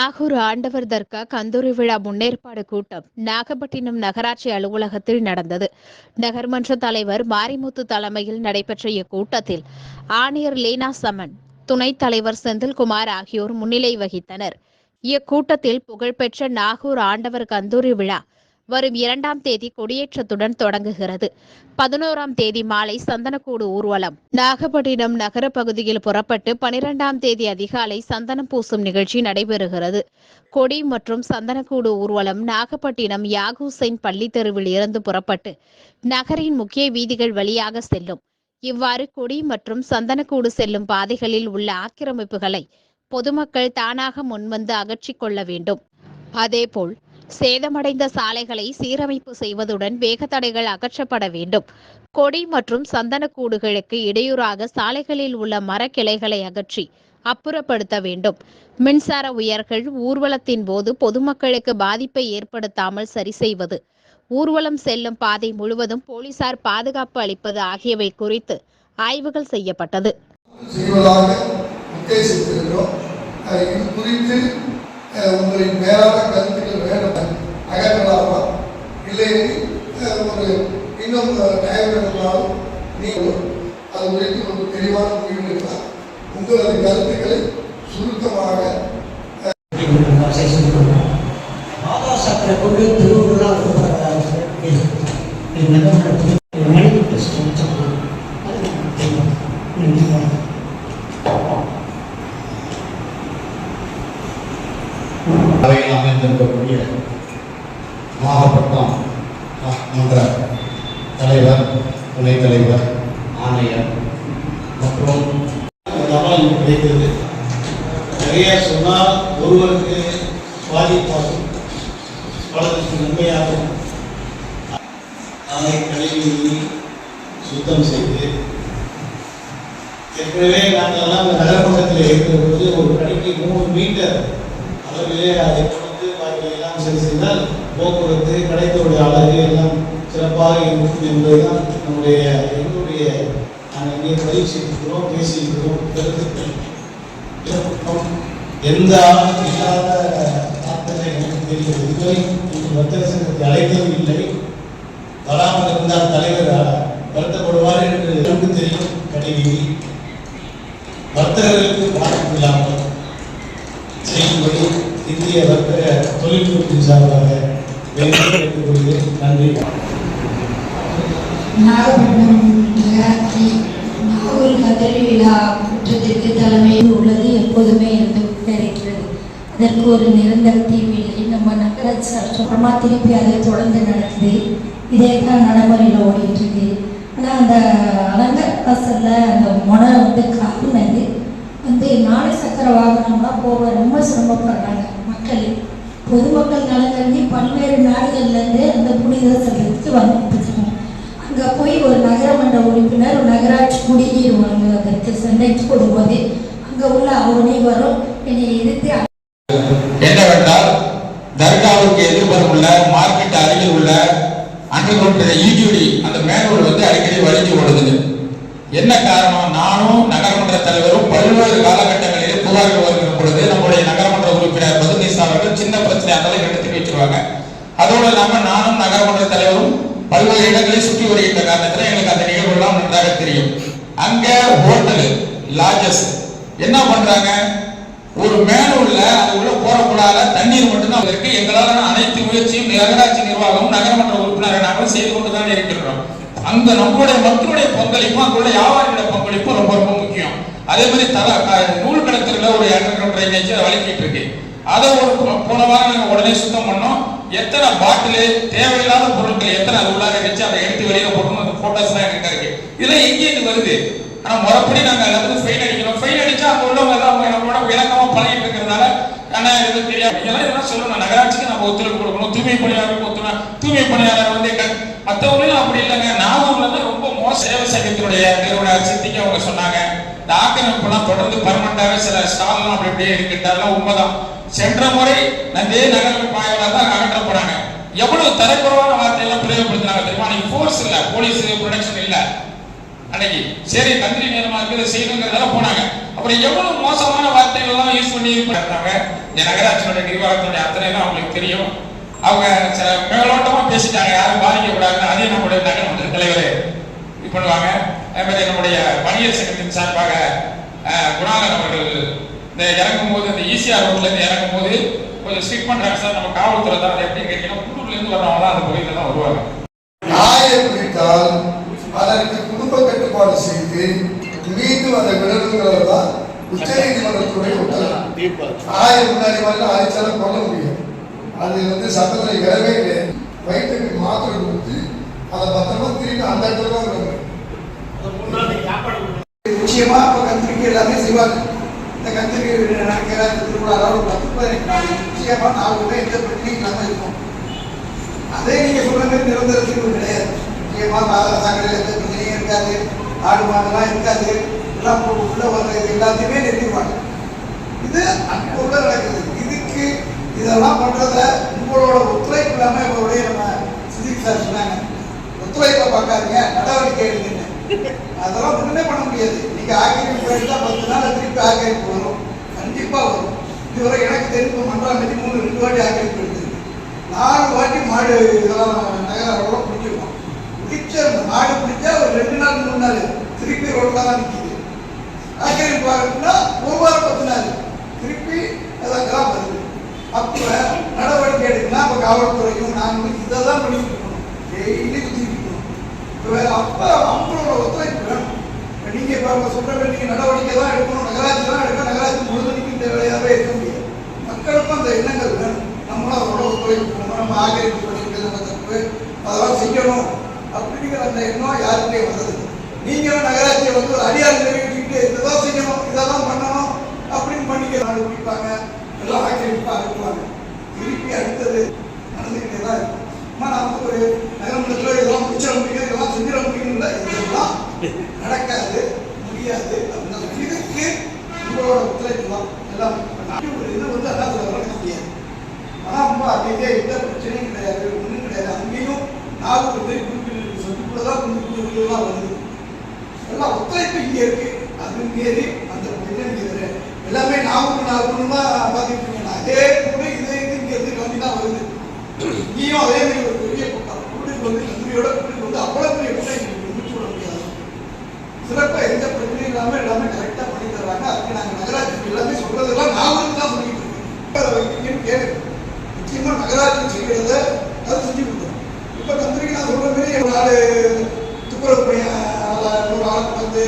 நாகூர் ஆண்டவர் தர்கா கந்தூரி விழா முன்னேற்பாடு கூட்டம் நாகப்பட்டினம் நகராட்சி அலுவலகத்தில் நடந்தது. நகர்மன்ற தலைவர் மாரிமுத்து தலைமையில் நடைபெற்ற இக்கூட்டத்தில் ஆணையர் லீனா சமன் துணைத் தலைவர் செந்தில்குமார் ஆகியோர் முன்னிலை வகித்தனர். இக்கூட்டத்தில் புகழ்பெற்ற நாகூர் ஆண்டவர் கந்தூரி விழா வரும் இரண்டாம் தேதி கொடியேற்றத்துடன் தொடங்குகிறது. பதினோராம் தேதி மாலை சந்தனக்கூடு ஊர்வலம். நாகப்பட்டினம் நகர பகுதியில் புறப்பட்டு பனிரெண்டாம் தேதி அதிகாலை சந்தனம் பூசும் நிகழ்ச்சி நடைபெறுகிறது. கொடி மற்றும் சந்தனக்கூடு ஊர்வலம் நாகப்பட்டினம் யாகூசைன் பள்ளி தெருவில் இருந்து புறப்பட்டு நகரின் முக்கிய வீதிகள் வழியாக செல்லும். இவ்வாறு கொடி மற்றும் சந்தனக்கூடு செல்லும் பாதைகளில் உள்ள ஆக்கிரமிப்புகளை பொதுமக்கள் தானாக முன்வந்து அகற்றிக் கொள்ள வேண்டும். அதேபோல் சேதமடைந்த சாலைகளை சீரமைப்பு செய்வதுடன் வேகத்தடைகள் அகற்றப்பட வேண்டும். கொடி மற்றும் சந்தனக்கூடுகளுக்கு இடையூறாக சாலைகளில் உள்ள மரக்கிளைகளை அகற்றி அப்புறப்படுத்த வேண்டும். மின்சார உயர்கள் ஊர்வலத்தின் போது பொதுமக்களுக்கு பாதிப்பை ஏற்படுத்தாமல் சரி செய்வது. ஊர்வலம் செல்லும் பாதை முழுவதும் போலீசார் பாதுகாப்பு அளிப்பது ஆகியவை குறித்து ஆய்வுகள் செய்யப்பட்டது. உங்களின் மேலான வேண்டும் அகற்றலாமா இல்லை அஹ், ஒரு இன்னும் டைம் இருந்தாலும் நீங்கள் அது குறித்து ஒரு தெளிவான முடிவு எடுக்கலாம் உங்களது கருத்துக்களை சுருக்கமாக கொண்டு திருவிழா அவையில் அமைந்திருக்கக்கூடிய நாகப்பட்டினம் மன்ற தலைவர் துணைத் தலைவர் ஆணையர் மற்றும் தகவல் கிடைத்தது நிறைய சொன்னால் ஒருவருக்கு பாதிப்பாகும். பலருக்கு நன்மையாகும். அதை கழுவி சுத்தம் செய்து ஏற்கனவே நாங்கள்லாம் இந்த நகரமன்றத்தில் இருக்கிற பொழுது ஒரு கடைக்கு மூணு மீட்டர் அளவிலே அதை கொடுத்து பாக்கி எல்லாம் சரி செய்தால் போக்குவரத்து கடைத்தோடைய அழகு எல்லாம் சிறப்பாக இருக்கும் என்பதுதான் நம்முடைய எங்களுடைய நாங்கள் இங்கே பதிவு செய்திருக்கிறோம் பேசியிருக்கிறோம் கருத்துக்கள். எந்த ஆளும் இல்லாத வார்த்தை எனக்கு தெரியும் இதுவரை நீங்கள் வர்த்தக சங்கத்தை இல்லை. வராமல் இருந்தால் தலைவர் வருத்தப்படுவார் என்று எனக்கு தெரியும். கடைவீதி வர்த்தகர்களுக்கு பாதிப்பு இல்லாமல் செய்யும்படி இந்திய வர்த்தக தொழில்நுட்பத்தின் சார்பாக வேண்டி கேட்டுக்கொள்கிறேன் நன்றி. நாகப்பட்டினம் நகராட்சி நாகூர் கதறி விழா குற்றத்திற்கு தலைமையில் உள்ளது எப்போதுமே இருந்து இருக்கிறது அதற்கு ஒரு நிரந்தர தீர்வு இல்லை நம்ம நகராட்சி அப்புறமா திருப்பி அதை தொடர்ந்து நடக்குது இதே தான் நடைமுறையில் ஓடிட்டு இருக்கு ஆனால் அந்த அலங்கார வாசலில் அந்த முனை வந்து காப்புனது வந்து நாலு சக்கர வாகனம்லாம் போக ரொம்ப சிரமப்படுறாங்க மக்கள் பொதுமக்கள் நலங்கி பல்வேறு நாடுகள்லேருந்து அந்த புனித சக்கரத்துக்கு வந்து இருக்கோம் அங்கே போய் ஒரு நகரமன்ற உறுப்பினர் நகராட்சி குடிநீர் அதற்கு சென்னைக்கு போடும்போது அங்கே உள்ள அனைவரும் என்னை எதிர்த்து என்னவென்றால் தர்காவுக்கு எதிர்ப்புறம் உள்ள மார்க்கெட் அருகில் உள்ள அண்டர்கிரவுண்ட் ஈஜுடி அந்த மேனூல் வந்து அடிக்கடி வலிஞ்சு ஓடுது என்ன காரணம்? நானும் நகரமன்ற தலைவரும் பல்வேறு காலகட்டங்களிலே புகார்கள் வருகிற பொழுது நம்முடைய நகரமன்ற உறுப்பினர் மதுநீசா அவர்கள் சின்ன பிரச்சனை இருந்தாலும் எடுத்து வச்சிருவாங்க அதோடு இல்லாமல் நானும் நகரமன்ற தலைவரும் பல்வேறு இடங்களில் சுற்றி வருகின்ற காரணத்துல எங்களுக்கு அந்த நிகழ்வுலாம் நன்றாக தெரியும். அங்க ஹோட்டலு லாட்ஜஸ் என்ன பண்றாங்க? ஒரு மேனூர்ல அது உள்ள போறக்கூடாத தண்ணீர் மட்டும்தான் இருக்கு. எங்களால அனைத்து முயற்சியும் நகராட்சி நிர்வாகமும் நகரமன்ற உறுப்பினர்கள் நாங்கள் செய்து கொண்டுதான் இருக்கின்றோம் அங்க நம்மளுடைய மக்களுடைய பங்களிப்பும் அங்குள்ள வியாபாரிகளுடைய பங்களிப்பும் ரொம்ப ரொம்ப முக்கியம். அதே மாதிரி தர நூல் கடத்தல ஒரு அண்டர் ட்ரைனேஜ் வழங்கிட்டு இருக்கு. அதை ஒரு போன வாரம் நாங்கள் உடனே சுத்தம் பண்ணோம். எத்தனை பாட்டிலு தேவையில்லாத பொருட்கள் எத்தனை அது உள்ளார வச்சு அதை எடுத்து வெளியில போட்டோம் அந்த போட்டோஸ் எல்லாம் எங்கிட்ட இருக்கு. இதெல்லாம் எங்கேருந்து வருது. ஆனா முறைப்படி நாங்க எல்லாத்துக்கும் ஃபைன் அடிக்கணும் ஃபைன் அடிச்சா அங்க உள்ளவங்க அவங்க நம்மளோட இலக்கமா பழகிட்டு இருக்கிறதுனால ஆனா இது தெரியாது இதெல்லாம் இதெல்லாம் சொல்லணும். நகராட்சிக்கு நம்ம ஒத்துழைப்பு கொடுக்கணும். தூய்மை பணியாளருக்கு ஒத்துழைப்பு. தூய்மை பணியாளர் வந்து மற்றவங்களும் அப்படி இல்லைங்க. நாகூர்ல தான் ரொம்ப மோச சேவை சங்கத்தினுடைய நிறுவனர் சித்திக்கு அவங்க சொன்னாங்க. இந்த ஆக்கிரமிப்புலாம் தொடர்ந்து பர்மனண்டாவே சில ஸ்டால்லாம் அப்படி அப்படியே இருக்கிட்டு உண்மைதான். சென்ற முறை நந்தே நகர் பாயவெல்லாம் தான் அகற்ற போனாங்க எவ்வளவு தரக்குறைவான வார்த்தையெல்லாம் பிரயோகப்படுத்தினாங்க தெரியுமா? அன்னைக்கு ஃபோர்ஸ் இல்ல போலீஸ் ப்ரொடக்ஷன் இல்ல. அன்னைக்கு சரி தந்திரி நேரமா இருக்குது செய்யணுங்கிறதால போனாங்க. அப்புறம் எவ்வளவு மோசமான வார்த்தைகள் எல்லாம் யூஸ் பண்ணி இது பண்ணாங்க இந்த நகராட்சியினுடைய நிர்வாகத்தினுடைய அத்தனையும் அவங்களுக்கு தெரியும். அவங்க சில மேலோட்டமா பேசிட்டாங்க. யாரும் பாதிக்கக்கூடாதுன்னு அதையும் நம்முடைய நகரமன்ற தலைவர் இது பண்ணுவாங்க. அதே மாதிரி நம்முடைய பணியர் சங்கத்தின் சார்பாக குணாகரன் அவர்கள் இந்த இறங்கும் போது இந்த ஈசிஆர் ரோட்ல இருந்து இறங்கும் போது கொஞ்சம் ஸ்ட்ரிக் பண்றாங்க சார். நம்ம காவல்துறை தான். அது எப்படி கேட்டீங்கன்னா புதூர்ல இருந்து வர்றவங்க தான் அந்த பகுதியில் தான் வருவாங்க. நாயை பிடித்தால் அதற்கு குடும்ப கட்டுப்பாடு செய்து மீண்டும் அதை விடணுங்கிறது தான் உச்ச நீதிமன்றத்துடைய உத்தரவு. நாயை முன்னாடி வந்து அடிச்சாலும் கொல்ல முடியும் அது வந்து சட்டத்தில் இடவே கிடையாது வயிற்றுக்கு மாத்திரை கொடுத்து அதை பத்திரமா திரும்பி அந்த இடத்துல தான் விடணும் நிச்சயமா இப்போ கத்திரிக்கை எல்லாமே செய்வாங்க. இந்த கத்திரிக்கை திருவிழாவில் ஒரு பத்து பதினஞ்சு நாள் நிச்சயமா நாலு எந்த பிரச்சனையும் இல்லாமல் இருக்கும். அதே நீங்க சொல்ற மாதிரி நிரந்தர தீர்வு கிடையாது. நிச்சயமா பாதரசாங்கத்தில் எந்த பிரச்சனையும் இருக்காது. ஆடு மாடுலாம் இருக்காது. எல்லாம் உள்ள வர்ற இது எல்லாத்தையுமே நிறுத்திடுவாங்க. இது அன்புள்ள நடக்குது. இதுக்கு இதெல்லாம் பண்றத உங்களோட ஒத்துழைப்பு இல்லாம உங்களுடைய நம்ம சுதீப் சார் சொன்னாங்க. ஒத்துழைப்பை பார்க்காதீங்க நடவடிக்கை எடுங்க. அதெல்லாம் ஒண்ணுமே பண்ண முடியாது. நீங்க ஆக்கிரமிப்பு போயிட்டு பத்து நாள் திருப்பி ஆக்கிரமிப்பு வரும். கண்டிப்பா வரும். இதுவரை எனக்கு தெரிஞ்ச மன்றாம் தேதி மூணு ரெண்டு வாட்டி ஆக்கிரமிப்பு நாலு வாட்டி மாடு இதெல்லாம் நகர பிடிச்சிருக்கோம் பிடிச்ச மாடு பிடிச்சா ஒரு ரெண்டு நாள் மூணு நாள் திருப்பி ரோட்ல தான் நிற்கிது ஆக்கிரமிப்பு ஆகுதுன்னா ஒரு வாரம் பத்து நாள். திருப்பி அதெல்லாம் வருது அப்போ நடவடிக்கை எடுக்கணும் அப்போ காவல்துறையும் நாங்கள் இதை தான் பண்ணிட்டு இருக்கணும் டெய்லி சுற்றிட்டு இப்போ வேற அப்போ அவங்களோட ஒத்துழைப்பு வேணும். நீங்கள் இப்போ அவங்க சொல்கிற நீங்கள் நடவடிக்கை தான் எடுக்கணும். நகராட்சி தான் எடுக்கணும். நகராட்சி முழுவதும் இந்த வேலையாகவே இருக்க முடியாது. மக்களுக்கும் அந்த எண்ணங்கள் வேணும். நம்மளும் அவரோட ஒத்துழைப்பு பண்ணணும் நம்ம ஆக்கிரமிப்பு பண்ணிக்கிறது நம்ம தப்பு அதெல்லாம் செய்யணும் அப்படிங்கிற அந்த எண்ணம் யாருக்கிட்டே வருது நீங்களும் நகராட்சியை வந்து ஒரு அடியார் நிறைவேற்றிக்கிட்டு இதெல்லாம் செய்யணும் இதெல்லாம் பண்ணணும் அப்படின்னு பண்ணிக்க நாடு பிடிப்பாங்க எல்லாம் ஆக்கிரமிப்பாக இருக்குவாங்க திருப்பி அடுத்தது நடந்துக்கிட்டே தான் இருக்கும். அம்மா ஒரு நகரமன்றத்தில் இதெல்லாம் முடிச்சிட முடியும்? இதெல்லாம் செஞ்சிட முடியும்ல இதெல்லாம் நடக்காது முடியாது. அப்படின்னா இதுக்கு உங்களோட ஒத்துழைப்பு தான். ஒரு இது வந்து அதான் வளர்க்க முடியாது ஆனால் ரொம்ப அமைதியாக எந்த பிரச்சனையும் கிடையாது. ஒன்றும் கிடையாது. அங்கேயும் நாகூர் வந்து குறிப்பிட்டு சொத்துக்குள்ள தான் குறிப்பிட்டுலாம் வருது. எல்லாம் ஒத்துழைப்பு இங்கே இருக்கு. அது மீறி அந்த பிரச்சனை எல்லாமே நாகூர் நாகூர்னு தான் பார்த்துட்டு அதே கூட இதே இது இங்கே இருந்து கம்மி தான் வருது. இங்கேயும் அதே மாதிரி ஒரு பெரிய கூட்டம். கூட்டிட்டு வந்து கந்திரியோட கூட்டிட்டு வந்து அவ்வளோ பெரிய கூட்டம் எங்களுக்கு முடிச்சு விட முடியாது. சிறப்பாக எந்த பிரச்சனையும் இல்லாமல் எல்லாமே கரெக்டாக பண்ணி தர்றாங்க. அதுக்கு நாங்கள் நகராட்சிக்கு எல்லாமே முக்கியமாக நகராட்சி செய்கிறத அது செஞ்சு கொடுக்கணும் இப்போ தந்திரிக்கு நான் சொல்கிற மாதிரி ஒரு ஆள் துப்புரவு பணியாளர் ஆளை- ஒரு ஆளுக்கு வந்து